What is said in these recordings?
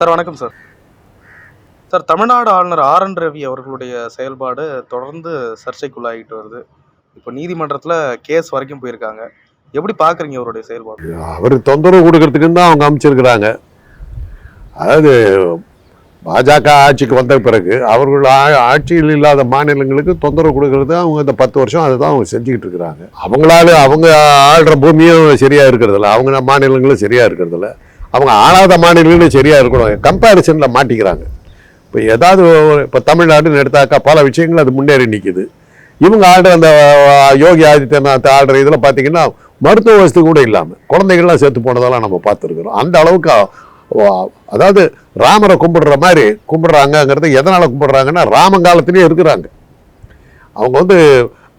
Sir வணக்கம் sir. Sir Tamil Nadu ஆளுநர் R N Ravi அவர்களுடைய செயல்பாடு தொடர்ந்து சர்ச்சைக்குள்ளாகிட்டு வருது. இப்போ நீதிமன்றத்தில் கேஸ் வரைக்கும் போயிருக்காங்க. எப்படி பார்க்குறீங்க அவருடைய செயல்பாடு? அவர் தொந்தரவு கொடுக்கறதுக்குன்னு தான் அவங்க அமைச்சிருக்கிறாங்க அதாவது பாஜக ஆட்சிக்கு வந்த பிறகு அவர்கள் ஆ- ஆட்சியில் இல்லாத மாநிலங்களுக்கு தொந்தரவு கொடுக்கறது அவங்க இந்த பத்து வருஷம் அதை தான் அவங்க செஞ்சுக்கிட்டு இருக்கிறாங்க. அவங்களால அவங்க ஆள்ற பூமியும் சரியாக இருக்கிறதில்ல. அவங்க மாநிலங்களும் சரியாக இருக்கிறதில்ல. அவங்க ஆளாத மாநிலங்களும் சரியாக இருக்கணும். கம்பேரிசனில் மாட்டிக்கிறாங்க. இப்போ ஏதாவது இப்போ தமிழ்நாடுன்னு எடுத்தாக்கா பல விஷயங்கள் அது முன்னேறி நிற்கிது இவங்க ஆடுற அந்த யோகி ஆதித்யநாத் ஆடுற இதில் பார்த்தீங்கன்னா மருத்துவ வசதி கூட இல்லாமல் குழந்தைகள்லாம் சேர்த்து போனதெல்லாம் நம்ம பார்த்துருக்குறோம். அந்த அளவுக்கு அதாவது ராமரை கும்பிடுற மாதிரி கும்பிடுறாங்கங்கிறது எதனால் கும்பிடுறாங்கன்னா ராமங்காலத்திலேயே இருக்கிறாங்க. அவங்க வந்து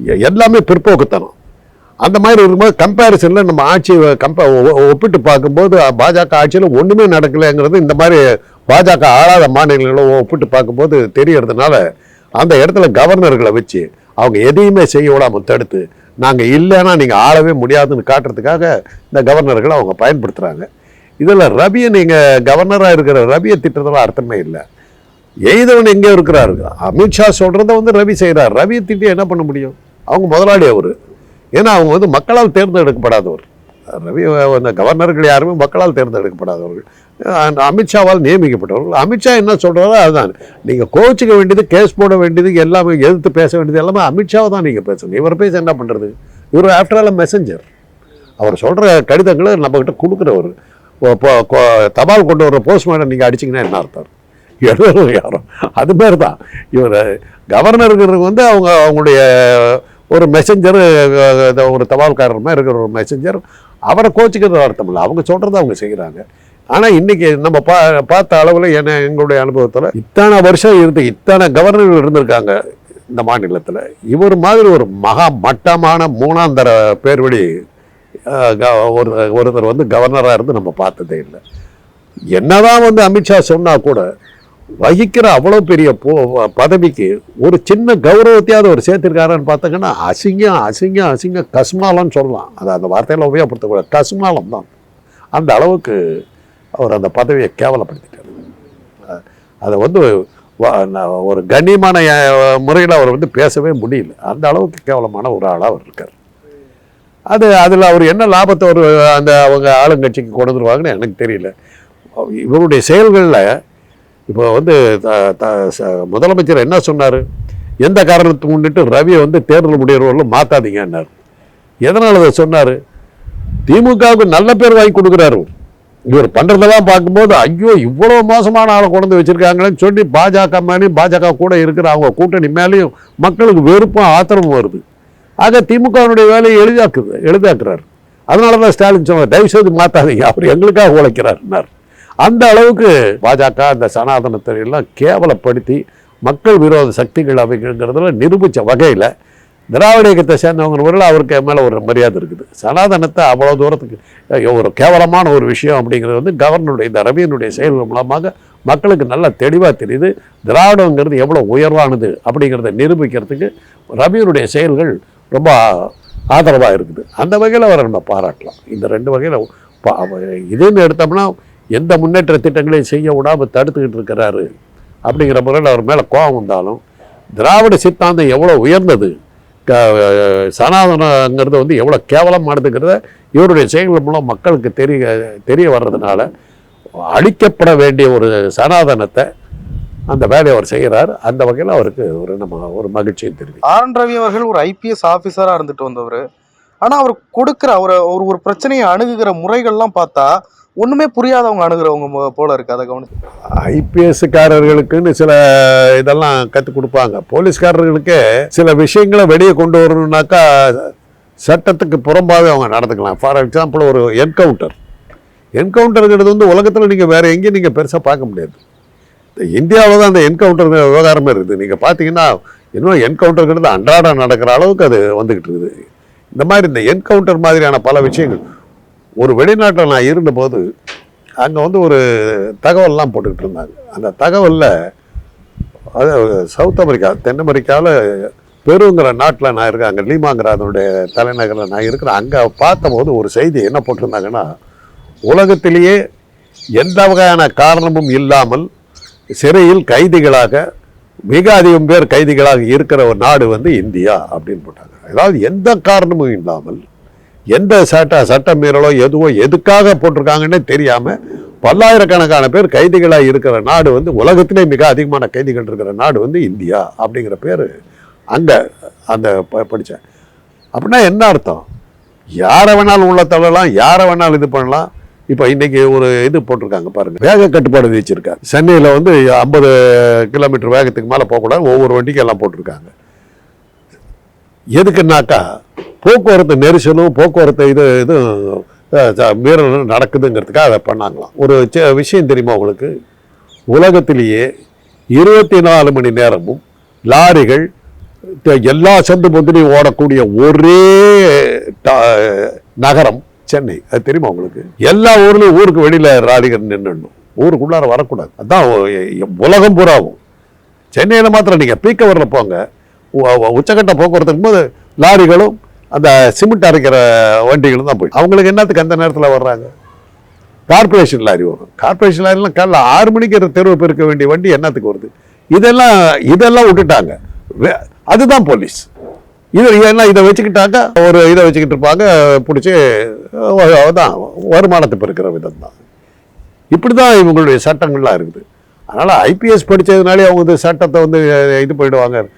எ- எல்லாமே பிற்போக்குத்தனம். அந்த மாதிரி இருக்கும்போது கம்பேரிசனில் நம்ம ஆட்சி கம்ப ஒப்பிட்டு பார்க்கும்போது பாஜக ஆட்சியில் ஒன்றுமே நடக்கலைங்கிறது இந்த மாதிரி பாஜக ஆளாத மாநிலங்களோ ஒப்பிட்டு பார்க்கும்போது தெரியறதுனால அந்த இடத்துல கவர்னர்களை வச்சு அவங்க எதையுமே செய்ய விடாமல் தடுத்து நாங்கள் இல்லைன்னா நீங்கள் ஆளவே முடியாதுன்னு காட்டுறதுக்காக இந்த கவர்னர்களை அவங்க பயன்படுத்துகிறாங்க இதில் ரவியை நீங்கள் கவர்னராக இருக்கிற ரவியை திட்டத்தில் அர்த்தமே இல்லை. எய்தவன் எங்கே இருக்கிறாரு? அமித்ஷா சொல்கிறத வந்து ரவி செய்கிறார் ரவியை திட்டி என்ன பண்ண முடியும்? அவங்க முதலாளி அவர். ஏன்னா அவங்க வந்து மக்களால் தேர்ந்தெடுக்கப்படாதவர். ரவி அந்த கவர்னர்கள் யாருமே மக்களால் தேர்ந்தெடுக்கப்படாதவர்கள். அமித்ஷாவால் நியமிக்கப்பட்டவர்கள். அமித்ஷா என்ன சொல்கிறாரோ அதுதான். நீங்கள் கோச்சிக்க வேண்டியது கேஸ் போட வேண்டியது எல்லாமே எதிர்த்து பேச வேண்டியது எல்லாமே அமித்ஷாவை தான் நீங்கள் பேசணும். இவர் பேச என்ன பண்ணுறது இவர் ஆஃப்டர் ஆல் மெசஞ்சர் அவர் சொல்கிற கடிதங்களை நம்மக்கிட்ட கொடுக்குறவர். இப்போ- தபால் கொண்டு வர போஸ்ட்மேனை நீங்கள் அடிச்சிங்கன்னா என்ன அர்த்தம்? எழுதுறது யாரும் அது மாதிரி தான் இவர் கவர்னருங்கிறது வந்து அவங்க அவங்களுடைய ஒரு மெசஞ்சர் ஒரு தபால்காரர் மாதிரி இருக்கிற ஒரு மெசஞ்சர் அவரை கோச்சிக்கிறது அர்த்தம் இல்லை. அவங்க சொல்கிறத அவங்க செய்கிறாங்க ஆனால் இன்னைக்கு நம்ம பா பார்த்த அளவில் என்ன எங்களுடைய அனுபவத்தில் இத்தனை வருஷம் இருந்து இத்தனை கவர்னர்கள் இருந்திருக்காங்க இந்த மாநிலத்தில். இவர் மாதிரி ஒரு மகா மட்டமான மூணாந்தர பேர்வழி வழி க- ஒரு ஒருத்தர் வந்து கவர்னராக இருந்து நம்ம பார்த்ததே இல்லை. என்னதான் வந்து அமித்ஷா சொன்னால் கூட வகிக்கிற அவ்வளோ பெரிய போ பதவிக்கு ஒரு சின்ன கௌரவத்தையாவது அவர் சேர்த்திருக்காருன்னு பார்த்தாங்கன்னா அசிங்கம் அசிங்கம் அசிங்கம் கஸ்மாலம்னு சொல்லலாம். அது அந்த வார்த்தையில் உபயோகப்படுத்தக்கூடாது. கஸ்மாலம் தான். அந்த அளவுக்கு அவர் அந்த பதவியை கேவலப்படுத்திட்டார். அதை வந்து ஒரு கண்ணியமான முறையில் அவர் வந்து பேசவே முடியல. அந்த அளவுக்கு கேவலமான ஒரு ஆளாக அவர் இருக்கார். அது அதில் அவர் என்ன லாபத்தை ஒரு அந்த அவங்க ஆளுங்கட்சிக்கு கொண்டு வந்துருவாங்கன்னு எனக்கு தெரியல. இவருடைய செயல்களில் இப்போ வந்து த- த- ச- முதலமைச்சர் என்ன சொன்னார்? எந்த காரணத்தை முன்னிட்டு ரவியை வந்து தேர்தல் முடியறவர்களும் மாற்றாதீங்கன்னார் எதனால் அதை சொன்னார்? திமுகவுக்கு நல்ல பேர் வாங்கி கொடுக்குறாரு. இவர் பண்ணுறதெல்லாம் பார்க்கும்போது ஐயோ இவ்வளோ மோசமான ஆளை கொண்டு வந்து சொல்லி பாஜக மேலேயும் பாஜக கூட இருக்கிற அவங்க கூட்டணி மேலேயும் மக்களுக்கு வெறுப்பும் ஆத்திரமும் வருது. ஆக திமுகவினுடைய வேலையை எளிதாக்குது எளிதாக்குறாரு. அதனால தான் ஸ்டாலின் சொன்னார் தயவுசெய்து மாற்றாதீங்க அவர் எங்களுக்காக உழைக்கிறாருன்னார் அந்த அளவுக்கு பாஜக அந்த சனாதனத்தை எல்லாம் கேவலப்படுத்தி மக்கள் விரோத சக்திகள் அவைங்கிறதுல நிரூபித்த வகையில் திராவிட இயக்கத்தை சேர்ந்தவங்க அவருக்கு மேலே ஒரு மரியாதை இருக்குது. சனாதனத்தை அவ்வளோ தூரத்துக்கு ஒரு கேவலமான ஒரு விஷயம் அப்படிங்கிறது வந்து கவர்னருடைய இந்த ரவியனுடைய செயல்கள் மூலமாக மக்களுக்கு நல்லா தெளிவாக தெரியுது. திராவிடங்கிறது எவ்வளோ உயர்வானது அப்படிங்கிறத நிரூபிக்கிறதுக்கு ரவியனுடைய செயல்கள் ரொம்ப ஆதரவாக இருக்குது. அந்த வகையில் அவரை நம்ம பாராட்டலாம். இந்த ரெண்டு வகையில் இதுன்னு எடுத்தோம்னா எந்த முன்னேற்ற திட்டங்களையும் செய்ய விடாமல் தடுத்துக்கிட்டு இருக்கிறாரு அப்படிங்கிற முறையில் அவர் மேலே கோபம் வந்தாலும் திராவிட சித்தாந்தம் எவ்வளோ உயர்ந்தது சனாதனங்கிறது வந்து எவ்வளோ கேவலமானதுங்கிறத இவருடைய செயல்கள் மூலம் மக்களுக்கு தெரிய தெரிய வர்றதுனால அழிக்கப்பட வேண்டிய ஒரு சனாதனத்தை அந்த வேலையை அவர் செய்கிறார். அந்த வகையில் அவருக்கு ஒரு நம்ம ஒரு மகிழ்ச்சியும் தெரியும் ஆர் ரவி அவர்கள் ஒரு ஐபிஎஸ் ஆஃபீஸராக இருந்துட்டு வந்தவர். ஆனால் அவர் கொடுக்குற அவர் ஒரு ஒரு பிரச்சனையை அணுகுகிற முறைகள்லாம் பார்த்தா ஒன்றுமே புரியாதவங்க அணுகிறவங்க போல இருக்கு. அதை கவனிச்சு. ஐபிஎஸ்காரர்களுக்குன்னு சில இதெல்லாம் கற்றுக் கொடுப்பாங்க. போலீஸ்காரர்களுக்கே சில விஷயங்களை வெளியே கொண்டு வரணுன்னாக்கா சட்டத்துக்கு புறம்பாகவே அவங்க நடந்துக்கலாம். ஃபார் எக்ஸாம்பிள் ஒரு என்கவுண்டர். என்கவுண்டருங்கிறது வந்து உலகத்தில் நீங்கள் வேறு எங்கேயும் நீங்கள் பெருசாக பார்க்க முடியாது. இந்தியாவில் தான் அந்த என்கவுண்டர் விவகாரமே இருக்குது. நீங்கள் பார்த்தீங்கன்னா இன்னும் என்கவுண்டருங்கிறது அன்றாடம் நடக்கிற அளவுக்கு அது வந்துக்கிட்டு இருக்குது. இந்த மாதிரி இந்த என்கவுண்டர் மாதிரியான பல விஷயங்கள். ஒரு வெளிநாட்டில் நான் இருந்தபோது அங்கே வந்து ஒரு தகவல்லாம் போட்டுக்கிட்டு இருந்தாங்க. அந்த தகவலில் அது சவுத் அமெரிக்கா தென் அமெரிக்காவில் பெருங்கிற நாட்டில் நான் இருக்கேன். அங்கே லீமாங்கிற அதனுடைய தலைநகரில் நான் இருக்கிறேன். அங்கே பார்த்தபோது ஒரு செய்தி என்ன போட்டிருந்தாங்கன்னா உலகத்திலேயே எந்த வகையான காரணமும் இல்லாமல் சிறையில் கைதிகளாக மிக அதிகம் பேர் கைதிகளாக இருக்கிற ஒரு நாடு வந்து இந்தியா அப்படின்னு போட்டாங்க. அதாவது எந்த காரணமும் இல்லாமல் எந்த சட்ட சட்ட மீறலோ எதுவோ எதுக்காக போட்டிருக்காங்கன்னே தெரியாமல் பல்லாயிரக்கணக்கான பேர் கைதிகளாக இருக்கிற நாடு வந்து உலகத்திலே மிக அதிகமான கைதிகள் இருக்கிற நாடு வந்து இந்தியா அப்படிங்கிற பேர் அங்கே அந்த ப- அப்படின்னா என்ன அர்த்தம்? யாரை வேணாலும் உள்ள தள்ளலாம் யாரை வேணாலும் இது பண்ணலாம். இப்போ இன்றைக்கி ஒரு இது போட்டிருக்காங்க பாருங்கள் வேக கட்டுப்பாடு விதிச்சிருக்காங்க சென்னையில் வந்து ஐம்பது கிலோமீட்டர் வேகத்துக்கு மேலே போகக்கூடாது. ஒவ்வொரு வண்டிக்கும் எல்லாம் போட்டிருக்காங்க. எதுக்குன்னாக்கா போக்குவரத்து நெரிசலும் போக்குவரத்து இது இதுவும் அஹ், மீறலும் நடக்குதுங்கிறதுக்காக அதை பண்ணாங்களாம். ஒரு விஷயம் தெரியுமா உங்களுக்கு? உலகத்திலேயே இருபத்தி நாலு மணி நேரமும் லாரிகள் எல்லா சந்து பொந்திலையும் ஓடக்கூடிய ஒரே ட- நகரம் சென்னை. அது தெரியுமா உங்களுக்கு? எல்லா ஊர்லேயும் ஊருக்கு வெளியில் லாரிகள் நின்றுடணும் ஊருக்குள்ளார வரக்கூடாது. அதான் உலகம் பூராவும். சென்னையில் மாத்திரம் நீங்கள் பீக்கவரில் போங்க. உச்சக்கட்ட போக்குவரத்துக்கும் போது லாரிகளும் அந்த சிமெண்ட் அரைக்கிற வண்டிகளும் தான் போய். அவங்களுக்கு என்னத்துக்கு அந்த நேரத்தில் வர்றாங்க? கார்ப்பரேஷன் லாரி வரும். கார்ப்பரேஷன் லாரிலாம் காலைல ஆறு மணிக்கு தெருவு பெருக்க வேண்டிய வண்டி என்னத்துக்கு வருது? இதெல்லாம் இதெல்லாம் விட்டுட்டாங்க. வே- அதுதான் போலீஸ். இது இதெல்லாம் இதை வச்சுக்கிட்டாக்க ஒரு இதை வச்சுக்கிட்டு இருப்பாங்க பிடிச்சி தான் வருமானத்தை பெருக்கிற விதம் தான் இப்படி தான் இவங்களுடைய சட்டங்கள்லாம் இருக்குது. அதனால் ஐபிஎஸ் படித்ததுனாலே அவங்க வந்து சட்டத்தை வந்து இது போயிடுவாங்க.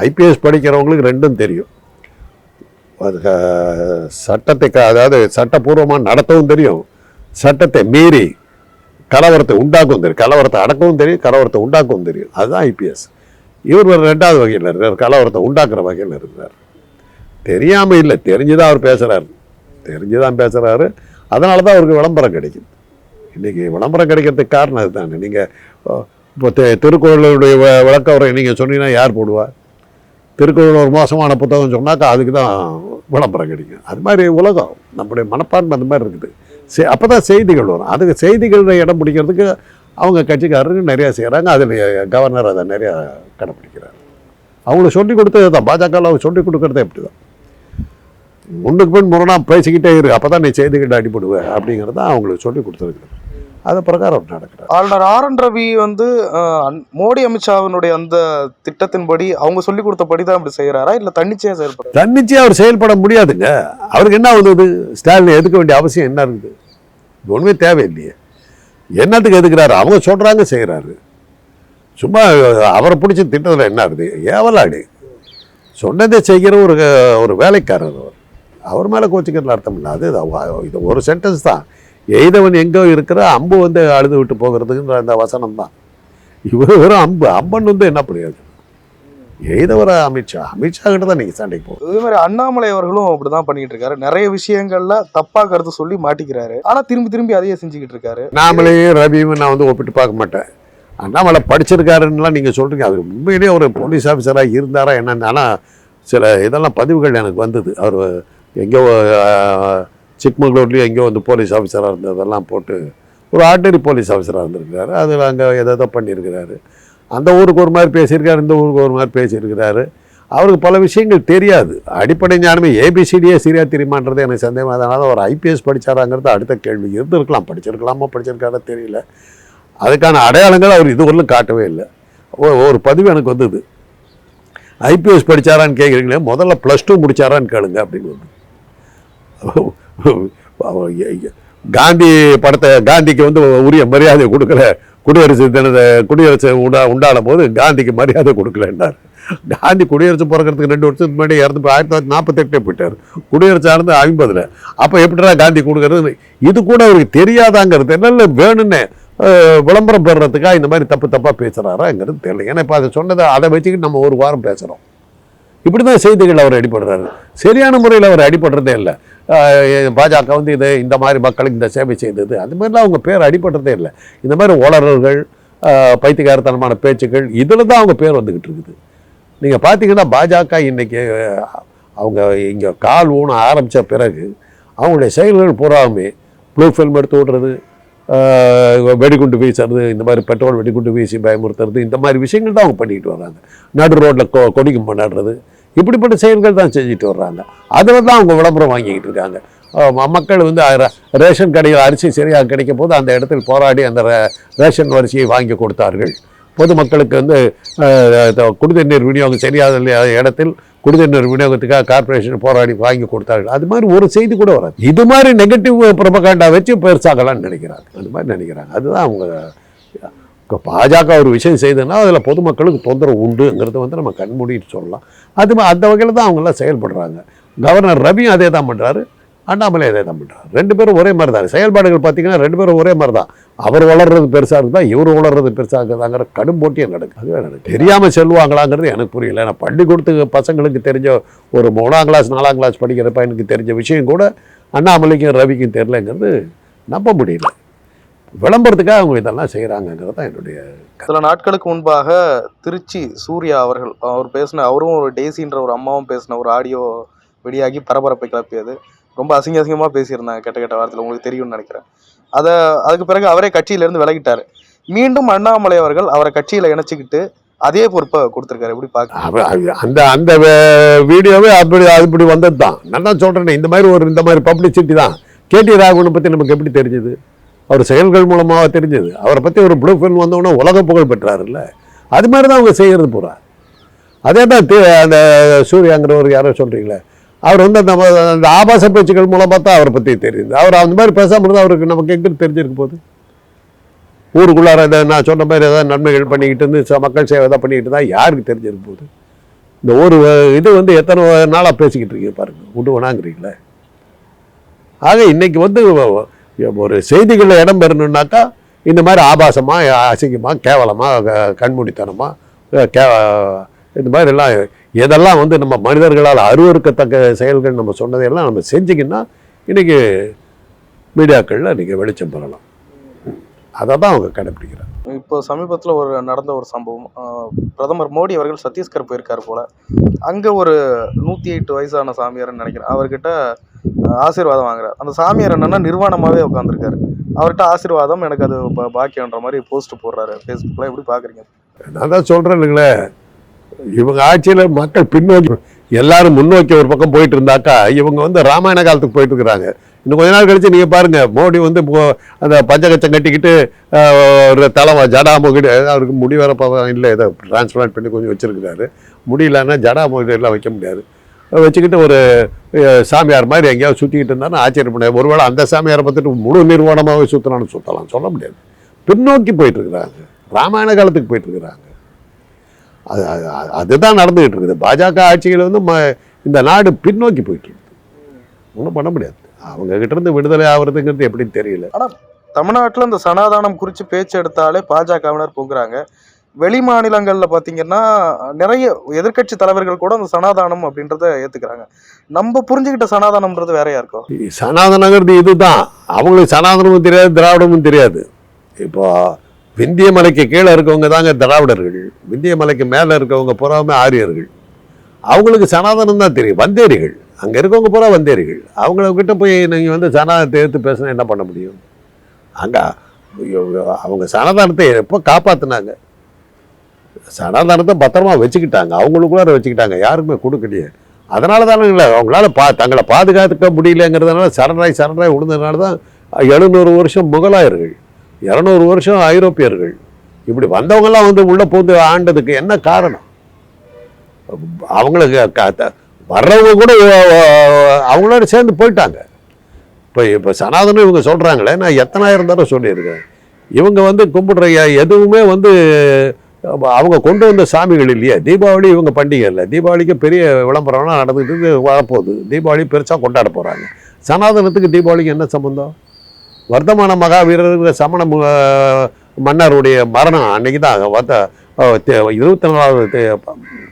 ஐபிஎஸ் படிக்கிறவங்களுக்கு ரெண்டும் தெரியும். அது சட்டத்தை அதாவது சட்டப்பூர்வமாக நடத்தவும் தெரியும். சட்டத்தை மீறி கலவரத்தை உண்டாக்கவும் தெரியும். கலவரத்தை அடக்கவும் தெரியும் கலவரத்தை உண்டாக்கவும் தெரியும். அதுதான் ஐபிஎஸ் இவர் ஒரு ரெண்டாவது வகையில் இருக்கார் கலவரத்தை உண்டாக்குற வகையில் இருக்கிறார். தெரியாமல் இல்லை. தெரிஞ்சுதான் அவர் பேசுகிறாரு தெரிஞ்சுதான் பேசுகிறாரு அதனால தான் அவருக்கு விளம்பரம் கிடைக்கும் இன்றைக்கி விளம்பரம் கிடைக்கிறதுக்கு காரணம் அதுதானே. நீங்கள் இப்போ திருக்குறளுடைய வ- விளக்க உரை நீங்கள் சொன்னீங்கன்னா யார் போடுவா? திருக்குறள் ஒரு மோசமான புத்தகம் சொன்னாக்கா அதுக்கு தான் விளம்பரம் கிடைக்கும். அது மாதிரி உலகம் நம்முடைய மனப்பான்மை அந்த மாதிரி இருக்குது. செ அப்போ தான் செய்திகள் வரும். அதுக்கு செய்திகளில் இடம் பிடிக்கிறதுக்கு அவங்க கட்சிக்காரருக்கு நிறையா செய்கிறாங்க அதில் கவர்னர் அதை நிறையா கடைப்பிடிக்கிறார். அவங்களுக்கு சொல்லி கொடுத்தது தான். பாஜகவில் அவங்க சொல்லி கொடுக்குறதே அப்படி தான் முன்னுக்கு பின் முரணாக பேசிக்கிட்டே இரு. அப்போ தான் நீ செய்திகள் அடிபடுவேன் அப்படிங்கிறத அவங்களுக்கு சொல்லி கொடுத்துருக்குறாரு. அது பிரகாரம் நடக்கிறார் ஆளுநர் ஆர் என் ரவி வந்து மோடி அமித்ஷாவினுடைய அந்த திட்டத்தின்படி அவங்க சொல்லி கொடுத்தபடி தான் இப்படி செய்யறாரா இல்ல தன்னிச்சையா செயல்படுறாரு தன்னிச்சையா அவர் செயல்பட முடியாதுங்க. அவருக்கு என்ன ஆகுது? ஸ்டாலின் எதுக்க வேண்டிய அவசியம் என்ன இருக்குது? இது ஒன்றுமே தேவையில்லையே. என்னத்துக்கு எதுக்குறாரு? அவங்க சொல்கிறாங்க செய்கிறாரு சும்மா அவரை பிடிச்சி திட்டத்தில் என்ன இருக்குது ஏவலாடு. சொன்னதை செய்கிற ஒரு ஒரு வேலைக்காரர் அவர். அவர் மேலே கோச்சிக்கிறதுல அர்த்தம் இல்லை. அது இது ஒரு சென்டென்ஸ் தான். எய்தவன் எங்கோ இருக்கிற அம்பு வந்து அழுது விட்டு போகிறதுக்குன்ற அந்த வசனம் தான் இவர் வெறும் அம்பு. அம்பன் வந்து என்ன புரியாது எய்தவர அமித்ஷா. அமித்ஷா கிட்ட தான் நீங்கள் சண்டைக்கு போகணும். இதே மாதிரி அண்ணாமலை அவர்களும் அப்படிதான் பண்ணிட்டு இருக்காரு. நிறைய விஷயங்கள்ல தப்பா கருத்து சொல்லி மாட்டிக்கிறாரு. ஆனா திரும்பி திரும்பி அதையே செஞ்சுக்கிட்டு இருக்காரு. அண்ணாமலையும் ரவியும் நான் வந்து ஒப்பிட்டு பார்க்க மாட்டேன். அண்ணாமலை படிச்சிருக்காருன்னுலாம் நீங்கள் சொல்கிறீங்க அவர் உண்மையிலேயே ஒரு போலீஸ் ஆஃபீஸராக இருந்தாரா என்னன்னு. ஆனால் சில இதெல்லாம் பதிவுகள் எனக்கு வந்தது. அவர் எங்கேயோ அஹ், சிக்மங்களூர்லேயும் எங்கேயோ வந்து போலீஸ் ஆஃபீஸராக இருந்ததெல்லாம் போட்டு ஒரு ஆர்டினரி போலீஸ் ஆஃபீஸராக இருந்திருக்கிறாரு. அதில் அங்கே எதோ பண்ணியிருக்கிறாரு. அந்த ஊருக்கு ஒரு மாதிரி பேசியிருக்காரு இந்த ஊருக்கு ஒரு மாதிரி பேசியிருக்கிறாரு. அவருக்கு பல விஷயங்கள் தெரியாது. அடிப்படை ஞானமே ஏபிசிடியே சரியாக தெரியுமான்றது எனக்கு சந்தேகம். அதனால் ஒரு ஐபிஎஸ் படிச்சாராங்கிறது அடுத்த கேள்வி. இருந்திருக்கலாம் படிச்சிருக்கலாமா படிச்சிருக்காரா தெரியல. அதுக்கான அடையாளங்கள் அவர் இதுவரையிலும் காட்டவே இல்லை. ஒரு பதிவு எனக்கு வந்தது. ஐபிஎஸ் படிச்சாரான்னு கேட்குறீங்களே முதல்ல ப்ளஸ் டூ முடிச்சாரான்னு கேளுங்க அப்படின்னு வந்து காந்தி படத்தை காந்திக்கு வந்து உரிய மரியாதை கொடுக்கல. குடியரசு தினத்தை குடியரசு உண்டா உண்டான போது காந்திக்கு மரியாதை கொடுக்கலன்னார். காந்தி குடியரசு பிறக்கிறதுக்கு ரெண்டு வருஷத்துக்கு முன்னாடி இறந்து ஆயிரத்தி தொள்ளாயிரத்தி நாற்பத்தெட்டே போயிட்டார். குடியரசு ஆனது ஐம்பதில். அப்போ எப்படிடா காந்தி கொடுக்கறது இது கூட அவருக்கு தெரியாதாங்கிறது என்ன வேணும்னு விளம்பரம் பெறுறதுக்காக இந்த மாதிரி தப்பு தப்பாக பேசுகிறாராங்கிறது தெரியல. ஏன்னா இப்போ அதை சொன்னதை அதை வச்சுக்கிட்டு நம்ம ஒரு வாரம் பேசுகிறோம் இப்படி தான் செய்திகள் அவர் அடிபடுறாரு. சரியான முறையில் அவர் அடிபடுறதே இல்லை. பாஜக வந்து இது இந்த மாதிரி மக்களுக்கு இந்த சேவை செய்தது. அந்த மாதிரிலாம் அவங்க பேர் அடிபட்டதே இல்லை. இந்த மாதிரி ஓலர்கள் பைத்தியகாரத்தனமான பேச்சுக்கள் இதில் தான் அவங்க பேர் வந்துக்கிட்டு இருக்குது. நீங்கள் பார்த்தீங்கன்னா பாஜக இன்றைக்கி அவங்க இங்கே கால் ஊன ஆரம்பித்த பிறகு அவங்களுடைய செயல்கள் பூராவுமே ப்ளூ ஃபில்ம் எடுத்து விடுறது வெடிகுண்டு வீசுறது இந்த மாதிரி பெட்ரோல் வெடிகுண்டு வீசி பயமுறுத்துறது இந்த மாதிரி விஷயங்கள் தான் அவங்க பண்ணிக்கிட்டு வர்றாங்க நடு ரோட்டில் கொ கொடிக்கும் நடுறது இப்படிப்பட்ட செயல்கள் தான் செஞ்சுட்டு வர்றாங்க. அதில் தான் அவங்க விளம்பரம் வாங்கிக்கிட்டு இருக்காங்க. மக்கள் வந்து ரேஷன் கடையில் அரிசி சரியாக கிடைக்கும் போது அந்த இடத்தில் போராடி அந்த ரேஷன் வரிசையை வாங்கி கொடுத்தார்கள். பொதுமக்களுக்கு வந்து குடிநீர் விநியோகம் சரியாக இடத்தில் குடிநீர் விநியோகத்துக்காக கார்ப்பரேஷன் போராடி வாங்கி கொடுத்தார்கள். அது மாதிரி ஒரு செய்தி கூட வராது. இது மாதிரி நெகட்டிவ் ப்ரொபகாண்டா வச்சு பெருசாகலாம்னு நினைக்கிறாங்க. அது மாதிரி நினைக்கிறாங்க. அதுதான் அவங்க இப்போ பாஜக ஒரு விஷயம் செய்ததுன்னா அதில் பொதுமக்களுக்கு தொந்தரவு உண்டுங்கிறத வந்து நம்ம கண்மூடிட்டு சொல்லலாம். அது அந்த வகையில் தான் அவங்கெல்லாம் செயல்படுறாங்க. கவர்னர் ரவியும் அதே தான் பண்ணுறாரு அண்ணாமலை அதே தான் பண்ணுறாரு ரெண்டு பேரும் ஒரே மாதிரி தான் செயல்பாடுகள் பார்த்தீங்கன்னா ரெண்டு பேரும் ஒரே மாதிரி தான் அவர் வளர்றது பெருசாக இருந்தால் இவர் வளர்றது பெருசாக இருக்குதாங்கிற கடும் போட்டியே நடக்குது. அதுவே தெரியாமல் செல்வாங்களாங்கிறது எனக்கு புரியல. ஏன்னா பள்ளிக்கூடத்துக்கு பசங்களுக்கு தெரிஞ்ச ஒரு மூணாம் கிளாஸ் நாலாம் கிளாஸ் படிக்கிற பையனுக்கு தெரிஞ்ச விஷயம் கூட அண்ணாமலைக்கும் ரவிக்கும் தெரிலங்கிறது நம்ப முடியல. விளம்பரத்துக்காக அவங்க இதெல்லாம் செய்கிறாங்கங்கிறது தான் என்னுடைய சில நாட்களுக்கு முன்பாக திருச்சி சூர்யா அவர்கள் அவர் பேசின அவரும் ஒரு டேசின்ற ஒரு அம்மாவும் பேசின ஒரு ஆடியோ வெளியாகி பரபரப்பை கிளப்பியது. ரொம்ப அசிங்க அசிங்கமா பேசியிருந்தாங்க கெட்ட கெட்ட வார்த்தையில் உங்களுக்கு தெரியும்னு நினைக்கிறேன். அதை அதுக்கு பிறகு அவரே கட்சியிலேருந்து விலகிட்டாரு. மீண்டும் அண்ணாமலை அவர்கள் அவரை கட்சியில இணைச்சிக்கிட்டு அதே பொறுப்பை கொடுத்துருக்காரு. எப்படி பார்க்க அந்த அந்த வீடியோவே அப்படி அப்படி வந்தது தான் நான் தான் சொல்கிறேனே இந்த மாதிரி ஒரு இந்த மாதிரி பப்ளிசிட்டி தான். கேடி ராகவனை பற்றி நமக்கு எப்படி தெரிஞ்சது? அவர் செயல்கள் மூலமாக தெரிஞ்சது. அவரை பற்றி ஒரு ப்ளூ ஃபில்ம் வந்தோடனே உலக புகழ் பெற்றாருல்ல. அது மாதிரி தான் அவங்க செய்கிறது பூரா. அதே தான் அந்த சூர்யாங்கிறவர் யாரோ சொல்கிறீங்களே அவர் வந்து அந்த அந்த ஆபாச பேச்சுக்கள் மூலமாக தான் அவரை பற்றி தெரியுது. அவர் அந்த மாதிரி பேசாமல் இருந்தால் அவருக்கு நமக்கு எங்கே தெரிஞ்சிருக்க போகுது? ஊருக்குள்ளார இதை நான் சொன்ன மாதிரி ஏதாவது நன்மைகள் பண்ணிக்கிட்டு இருந்து ச- மக்கள் சேவை தான் பண்ணிக்கிட்டு இருந்தால் யாருக்கு தெரிஞ்சிருக்க போகுது? இந்த ஒரு இது வந்து எத்தனை நாளாக பேசிக்கிட்டு இருக்கீங்க பாருங்கள் விட்டு வேணாங்கிறீங்களே. ஆக இன்றைக்கி வந்து ஒரு செய்திகளில் இடம் பெறணுன்னாக்கா இந்த மாதிரி ஆபாசமாக அசிங்கமாக கேவலமாக கண்மூடித்தனமாக கே இந்த மாதிரிலாம் எதெல்லாம் வந்து நம்ம மனிதர்களால் அருவறுக்கத்தக்க செயல்கள் நம்ம சொன்னதையெல்லாம் நம்ம செஞ்சிங்கன்னா இன்றைக்கி மீடியாக்களில் நீங்கள் வெளிச்சம் பெறலாம். அதை தான் அவங்க கடைப்பிடிக்கிறாங்க. இப்போ சமீபத்தில் ஒரு நடந்த ஒரு சம்பவம். பிரதமர் மோடி அவர்கள் சத்தீஸ்கர் போயிருக்கார் போல். அங்கே ஒரு நூற்றி எட்டு வயசான சாமியார்னு நினைக்கிறேன். அவர்கிட்ட ஆசீர்வாதம் வாங்குறாரு. அந்த சாமியார் என்னன்னா நிர்வாணமாகவே உட்காந்துருக்காரு அவர்கிட்ட ஆசீர்வாதம் எனக்கு அது பாக்கியன்ற மாதிரி போஸ்ட் போடுறாரு ஃபேஸ்புக்கில் எப்படி பார்க்குறீங்க நான் தான் சொல்கிறேன் இல்லைங்களே இவங்க ஆட்சியில் மக்கள் பின்னோக்கி எல்லாரும் முன்னோக்கி ஒரு பக்கம் போயிட்டு இருந்தாக்கா இவங்க வந்து ராமாயண காலத்துக்கு போயிட்டு இருக்கிறாங்க இன்னும் கொஞ்ச நாள் கழிச்சு நீங்கள் பாருங்க மோடி வந்து அந்த பஞ்சகச்சம் கட்டிக்கிட்டு ஒரு தலைவா ஜடா முகிடு அவருக்கு முடி வர இல்லை ஏதோ டிரான்ஸ்பிளான்ட் பண்ணி கொஞ்சம் வச்சிருக்கிறாரு. முடியலன்னா ஜடா முகிடு எல்லாம் வைக்க முடியாது. வச்சுக்கிட்டு ஒரு சாமியார் மாதிரி எங்கேயாவது சுற்றிக்கிட்டு இருந்தாலும் ஆச்சரியம் பண்ண ஒருவேளை அந்த சாமியாரை பார்த்துட்டு முழு நிர்வாணமாகவே சுற்றலாம்னு சுற்றலாம் சொல்ல முடியாது. பின்னோக்கி போயிட்டுருக்குறாங்க. ராமாயண காலத்துக்கு போயிட்டுருக்குறாங்க. அது அது- அது- அதுதான் நடந்துகிட்டு இருக்குது. பாஜக ஆட்சியில் வந்து ம இந்த நாடு பின்னோக்கி போயிட்டு இருக்குது ஒன்றும் பண்ண முடியாது. அவங்க இருந்து விடுதலை ஆகுறதுங்கிறது எப்படின்னு தெரியல. ஆனால் தமிழ்நாட்டில் இந்த சனாதானம் குறித்து பேச்சு எடுத்தாலே பாஜகவினர் போக்குறாங்க வெளி மாநிலங்களில் பார்த்தீங்கன்னா நிறைய எதிர்க்கட்சி தலைவர்கள் கூட அந்த சனாதானம் அப்படின்றத ஏற்றுக்கிறாங்க நம்ம புரிஞ்சுக்கிட்ட சனாதானம்ன்றது வேறையா இருக்கும் சனாதனங்கிறது இதுதான். அவங்களுக்கு சனாதனமும் தெரியாது திராவிடமும் தெரியாது. இப்போ விந்திய மலைக்கு கீழே இருக்கவங்க தாங்க திராவிடர்கள். விந்திய மலைக்கு மேலே இருக்கவங்க பூராவுமே ஆரியர்கள். அவங்களுக்கு சனாதனம் தான் தெரியும். வந்தேரிகள். அங்கே இருக்கவங்க பூரா வந்தேரிகள். அவங்கக்கிட்ட போய் நீங்கள் வந்து சனாதனத்தை எடுத்து பேசினா என்ன பண்ண முடியும்? அங்கே அவங்க சனாதானத்தை எப்போ காப்பாற்றினாங்க சனாதனத்தை பத்திரமா வச்சுக்கிட்டாங்க. அவங்களுக்குள்ளார வச்சுக்கிட்டாங்க. யாருக்குமே கொடுக்கலையே. அதனால தானே இல்லை அவங்களால பா தங்களை பாதுகாத்துக்க முடியலங்கிறதுனால சரணாய் சரணாய் விழுந்ததுனால தான் எழுநூறு வருஷம் முகலாயர்கள் இரநூறு வருஷம் ஐரோப்பியர்கள். இப்படி வந்தவங்கெல்லாம் வந்து உள்ளே போந்து ஆண்டதுக்கு என்ன காரணம்? அவங்களுக்கு க- வர்றவங்க கூட அவங்களோட சேர்ந்து போயிட்டாங்க. இப்போ இப்போ சனாதனம் இவங்க சொல்கிறாங்களே நான் எத்தனாயிரம் தடவை சொல்லியிருக்கேன். இவங்க வந்து கும்பிடுற எதுவுமே வந்து அவங்க கொண்டு வந்த சாமிகள் இல்லையா. தீபாவளி இவங்க பண்டிகை இல்லை. தீபாவளிக்கு பெரிய விளம்பரம்லாம் நடந்துக்கிட்டு வரப்போகுது. தீபாவளி பெருசாக கொண்டாட போகிறாங்க சனாதனத்துக்கு தீபாவளிக்கு என்ன சம்பந்தம்? வர்த்தமான மகாவீரர் சமண மன்னருடைய மரணம் அன்னைக்கு தான் வத்த இருபத்தி நாலாவது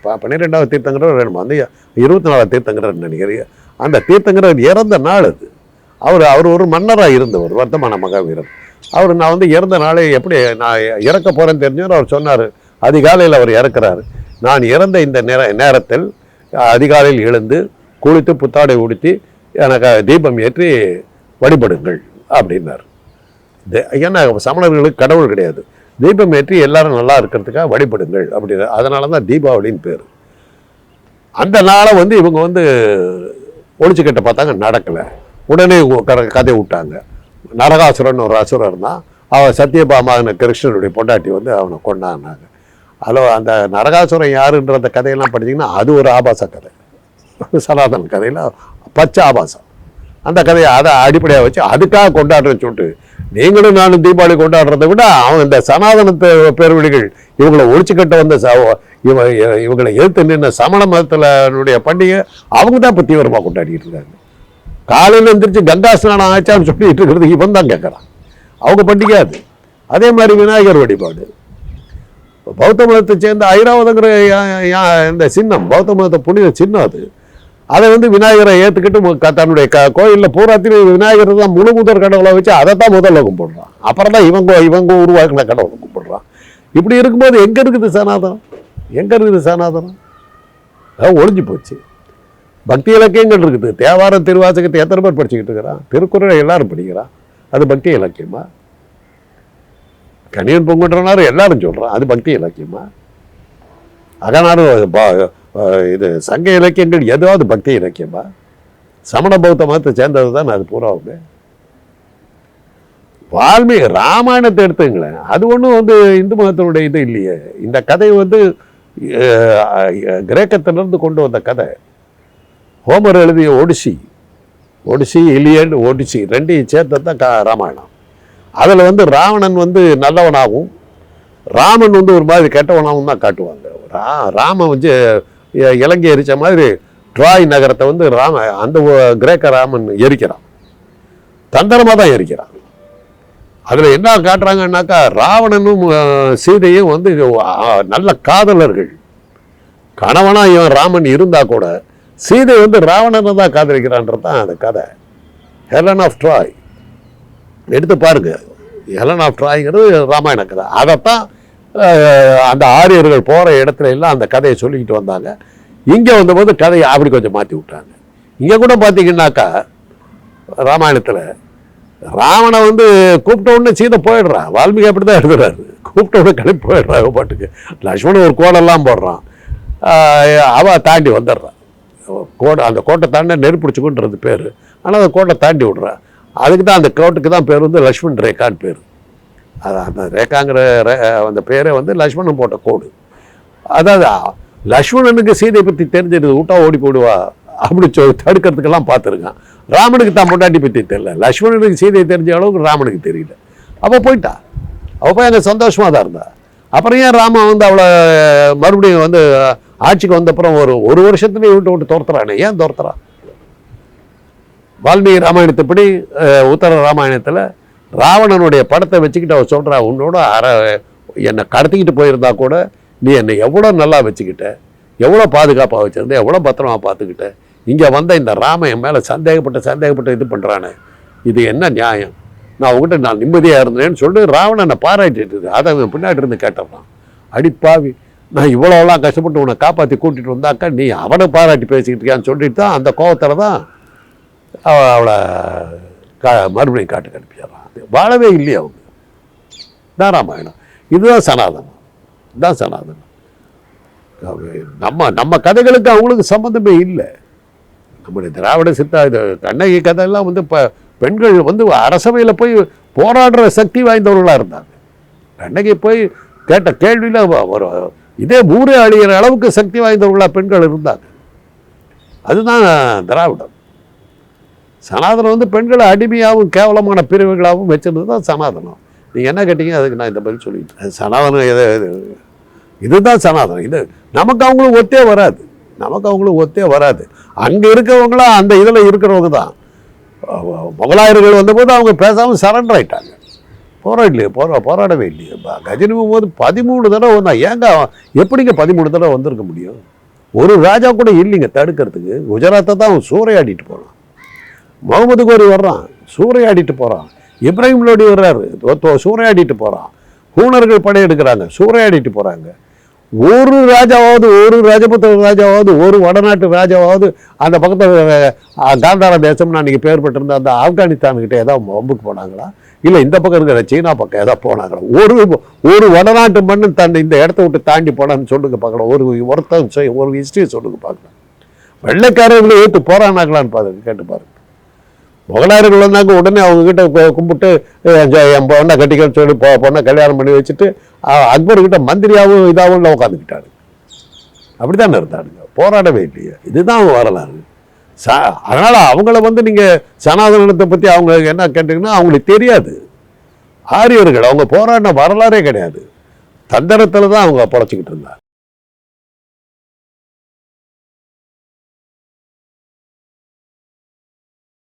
ப- பன்னிரெண்டாவது தீர்த்தங்கிறவர் வேணுமா? அந்த இருபத்தி நாலாவது தீர்த்தங்கிறவர் நினைக்கிறீங்க? அந்த தீர்த்தங்கிறவர் இறந்த நாள் அது. அவர் அவர் ஒரு மன்னராக இருந்தவர் வர்த்தமான மகாவீரர். அவர் நான் வந்து இறந்த நாளே எப்படி நான் இறக்க போகிறேன்னு தெரிஞ்சவர் அவர் சொன்னார். அதிகாலையில் அவர் இறக்குறாரு. நான் இறந்த இந்த நேர நேரத்தில் அதிகாலையில் எழுந்து குளித்து புத்தாடை உடுத்தி எனக்கு தீபம் ஏற்றி வழிபடுங்கள் அப்படின்னார். தே- ஏன்னா சமணர்களுக்கு கடவுள் கிடையாது. தீபம் ஏற்றி எல்லாரும் நல்லா இருக்கிறதுக்காக வழிபடுங்கள் அப்படின்னு அதனால தான் தீபாவளின்னு பேர். அந்த நாளை வந்து இவங்க வந்து ஒழிச்சுக்கிட்ட பார்த்தாங்க நடக்கலை. உடனே கட கதை விட்டாங்க. நரகாசுரன் ஒரு அசுரன் தான் அவன் சத்யபாமாவின கிருஷ்ணனுடைய பொண்டாட்டி வந்து அவனை கொண்டாடினாங்க அதில் அந்த நரகாசுரம் யாருன்ற அந்த கதையெல்லாம் படிச்சிங்கன்னா அது ஒரு ஆபாச கதை. சனாதன கதையில் பச்சை ஆபாசம். அந்த கதையை அதை அடிப்படையாக வச்சு அதுக்காக கொண்டாடுறேன்னு சொல்லிட்டு நீங்களும் நானும் தீபாவளி கொண்டாடுறதை விட அவன் இந்த சனாதன பேர்வழிகள் இவங்களை ஒழிச்சுக்கிட்ட வந்த ச- இவ இவங்களை எதிர்த்து நின்ன சமண மதத்தினுடைய பண்டிகை அவங்க தான் இப்போ தீவிரமாக கொண்டாடிட்டு இருக்காங்க. காலையில் எந்திரிச்சு கங்கா ஸ்நானம் ஆச்சான்னு சொல்லிட்டு இருக்கிறது இவன் தான் கேட்குறான் அவங்க பண்டிகை அது. அதே மாதிரி விநாயகர் வழிபாடு. பௌத்த மதத்தை சேர்ந்த ஐராவதங்கிற யா- இந்த சின்னம் பௌத்த மதத்தை புனித சின்னம் அது. அதை வந்து விநாயகரை ஏற்றுக்கிட்டு க- தன்னுடைய க கோயிலில் பூராத்திரி விநாயகர் தான் முழு முதற் கடவுளை வச்சு அதை தான் முதல்ல கும்பிடுறான் அப்புறம் தான் இவங்க இவங்க உருவாக்கின கடவுளை கும்பிடுறான். இப்படி இருக்கும்போது எங்கே இருக்குது சனாதனம்? எங்கே இருக்குது சனாதனம்? அதான் ஒழிஞ்சு போச்சு. பக்தி இலக்கியங்கள் இருக்குது. தேவாரம் திருவாசகத்தை எத்தனை பேர் படிச்சுக்கிட்டு இருக்கிறான்? திருக்குறளை எல்லாரும் படிக்கிறான். அது பக்தி இலக்கியமா? கணியன் பொங்குன்றனாரு எல்லாரும் சொல்கிறான் அது பக்தி இலக்கியமா? அகநாடு இது சங்க இலக்கியங்கள் எதாவது பக்தி இலக்கியமா? சமண பௌத்த மதத்தை சேர்ந்தது தான் அது பூராவுமே. வால்மீகி ராமாயணத்தை எடுத்துங்களேன். அது ஒன்றும் வந்து இந்து மதத்தினுடைய இது இல்லையே. இந்த கதை வந்து கிரேக்கத்திலிருந்து கொண்டு வந்த கதை. ஹோமர் எழுதிய ஒடிசி ஒடிசி இலியன் ஒடிசி ரெண்டையும் சேர்த்தது தான் க- ராமாயணம். அதில் வந்து ராவணன் வந்து நல்லவனாகவும் ராமன் வந்து ஒரு மாதிரி கெட்டவனாகவும் தான் காட்டுவாங்க. ரா ராமன் வந்து இலங்கை எரிச்ச மாதிரி ட்ராய் நகரத்தை வந்து ராம அந்த கிரேக்க ராமன் எரிக்கிறான். தந்திரமாக தான் எரிக்கிறான். அதில் என்ன காட்டுறாங்கன்னாக்கா ராவணனும் சீதையும் வந்து நல்ல காதலர்கள். கணவனா இவன் ராமன் இருந்தால் கூட சீதை வந்து ராவணனை தான் காதலிக்கிறான்றது தான் அந்த கதை. ஹெலன் ஆஃப் ட்ராய் எடுத்து பாருங்க. ஹெலன் ஆஃப் ட்ராய்ங்கிறது ராமாயண கதை. அதைத்தான் அந்த ஆரியர்கள் போகிற இடத்துல எல்லாம் அந்த கதையை சொல்லிக்கிட்டு வந்தாங்க. இங்கே வந்தபோது கதையை அப்படி கொஞ்சம் மாற்றி விட்டாங்க. இங்கே கூட பார்த்தீங்கன்னாக்கா ராமாயணத்தில் ராவணை வந்து கூப்பிட்ட உடனே சீதை போயிடுறான் வால்மீகி அப்படி தான் எழுதுறாரு. கூப்பிட்ட உடனே கிளம்பி போயிடுறான் அவ பாட்டுக்கு. லக்ஷ்மணன் ஒரு கோடெல்லாம் போடுறான். அவள் தாண்டி வந்துடுறான் கோட்டை அந்த கோட்டை தாண்டி நெருப்பிடிச்சுக்குன்றது பேர். ஆனால் அந்த கோட்டை தாண்டி விடுறான் அதுக்கு தான் அந்த கோட்டுக்கு தான் பேர் வந்து லக்ஷ்மண் ரேகான்னு பேர். அது அந்த ரேகாங்கிற ரே- அந்த பேரை வந்து லக்ஷ்மணன் போட்ட கோடு. அதாவது லக்ஷ்மணனுக்கு சீதை பற்றி தெரிஞ்சிருது விட்டா ஓடி போடுவா அப்படி சொ தடுக்கிறதுக்கெல்லாம் பார்த்துருக்கான். ராமனுக்கு தான் பொண்டாட்டி பற்றி தெரியல. லக்ஷ்மணனுக்கு சீதையை தெரிஞ்ச அளவுக்கு ராமனுக்கு தெரியல. அப்போ போயிட்டா. அவள் போய் அங்கே சந்தோஷமாக தான் இருந்தா. அப்புறம் ஏன் ராமன் வந்து அவளை மறுபடியும் வந்து ஆட்சிக்கு வந்தப்புறம் ஒரு ஒரு வருஷத்துலேயே விட்டு விட்டு துரத்துறானே? ஏன் துரத்துறான் வால்மீகி ராமாயணத்தைப்படி உத்தர ராமாயணத்தில் ராவணனுடைய படத்தை வச்சுக்கிட்டு அவர் சொல்கிறா உன்னோட அற என்னை கடத்திக்கிட்டு போயிருந்தா கூட நீ என்னை எவ்வளோ நல்லா வச்சுக்கிட்ட எவ்வளோ பாதுகாப்பாக வச்சுருந்த எவ்வளோ பத்திரமா பார்த்துக்கிட்ட இங்கே வந்த இந்த ராமன் மேலே சந்தேகப்பட்ட சந்தேகப்பட்ட இது பண்ணுறானே இது என்ன நியாயம் நான் உங்ககிட்ட நான் நிம்மதியாக இருந்தேன்னு சொல்லிட்டு ராவணனை பாராட்டிட்டு இருக்கு. அதை அவன் பின்னாடி இருந்து கேட்டுறான் அடிப்பாவி நான் இவ்வளோலாம் கஷ்டப்பட்டு உன்னை காப்பாற்றி கூட்டிகிட்டு வந்தாக்கா நீ அவனை பாராட்டி பேசிக்கிட்டு இருக்கியான்னு சொல்லிட்டு தான் அந்த கோவத்தில் தான் அவளை கா மறுபடியும் காட்டுக்கு அனுப்பிச்சிடுறான். அது வாழவே இல்லையே அவங்க. தான் ராமாயணம் இதுதான் சனாதனம். இதுதான் சனாதனம். நம்ம நம்ம கதைகளுக்கு அவங்களுக்கு சம்மந்தமே இல்லை. நம்முடைய திராவிட சித்தா இது கண்ணகி கதையெல்லாம் வந்து இப்போ பெண்கள் வந்து அரசவையில் போய் போராடுற சக்தி வாய்ந்தவர்களாக இருந்தாங்க. கண்ணகி போய் கேட்ட கேள்வியில் ஒரு இதே ஊரே அழிகிற அளவுக்கு சக்தி வாய்ந்தவர்களாக பெண்கள் இருந்தாங்க. அதுதான் திராவிடம். சனாதனம் வந்து பெண்களை அடிமையாகவும் கேவலமான பிரிவுகளாகவும் வச்சிருந்தது தான் சனாதனம். நீங்கள் என்ன கேட்டீங்க? அதுக்கு நான் இந்த பதில் சொல்லிட்டேன். சனாதனம் எதை இதுதான் சனாதனம். இது நமக்கு அவங்களும் ஒத்தே வராது. நமக்கு அவங்களும் ஒத்தே வராது. அங்கே இருக்கிறவங்களாம் அந்த இதில் இருக்கிறவங்க தான். முகலாயர்கள் வந்தபோது அவங்க பேசாமல் சரண்டர் ஆயிட்டாங்க. போராடலையே போரா போராடவே இல்லையே? ப- கஜினி போது பதிமூணு தடவை வந்தா ஏங்க எப்படிங்க பதிமூணு தடவை வந்திருக்க முடியும்? ஒரு ராஜா கூட இல்லைங்க தடுக்கிறதுக்கு. குஜராத்தை தான் அவன் சூறையாடிட்டு போகிறான் முகமது கோரி வர்றான் சூறையாடிட்டு போகிறான் இப்ராஹிம் லோடி வர்றாரு சூறையாடிட்டு போகிறான் ஹூனர்கள் படையெடுக்கிறாங்க சூறையாடிட்டு போகிறாங்க ஒரு ராஜாவாவது ஒரு ராஜபுத்திர ராஜாவாவது ஒரு வடநாட்டு ராஜாவாவது அந்த பக்கத்தில் காந்தார தேசம்னு அன்றைக்கி பேர் பெற்றிருந்த அந்த ஆப்கானிஸ்தான்கிட்ட ஏதாவது வம்புக்கு போனாங்களா? இல்லை இந்த பக்கம் இருக்கிற சீனா பக்கம் ஏதாவது போனாங்களா? ஒரு ஒரு வடநாட்டு மண்ணு தன் இந்த இடத்த விட்டு தாண்டி போனான்னு சொல்லுங்க பார்க்கலாம். ஒரு ஒருத்தன் ஒரு ஹிஸ்ட்ரியை சொல்லுங்க பார்க்கலாம். வெள்ளைக்காரர்களை ஏற்று போராடினாங்களான்னு பாருங்க கேட்டு பாருங்க. முகலாயர்கள் வந்தாங்க உடனே அவங்கக்கிட்ட கும்பிட்டு என் பொண்ணை கட்டிக்கன்னு சொல்லி பொ- பொண்ணை கல்யாணம் பண்ணி வச்சுட்டு அக்பர்கிட்ட அக்பர் இதாகவும் மந்திரியாவும் இதாகவும் உட்காந்துக்கிட்டாரு அப்படித்தானே இருந்தானுங்க. போராடவே இல்லையே. இதுதான் அவங்க வரலாறு. ச அதனால் அவங்கள வந்து நீங்கள் சனாதனத்தை பற்றி அவங்க என்ன கேட்டீங்கன்னா அவங்களுக்கு தெரியாது. ஆரியர்கள் அவங்க போராடின வரலாறே கிடையாது. தந்திரத்தில் தான் அவங்க பொழைச்சிக்கிட்டு இருந்தாங்க.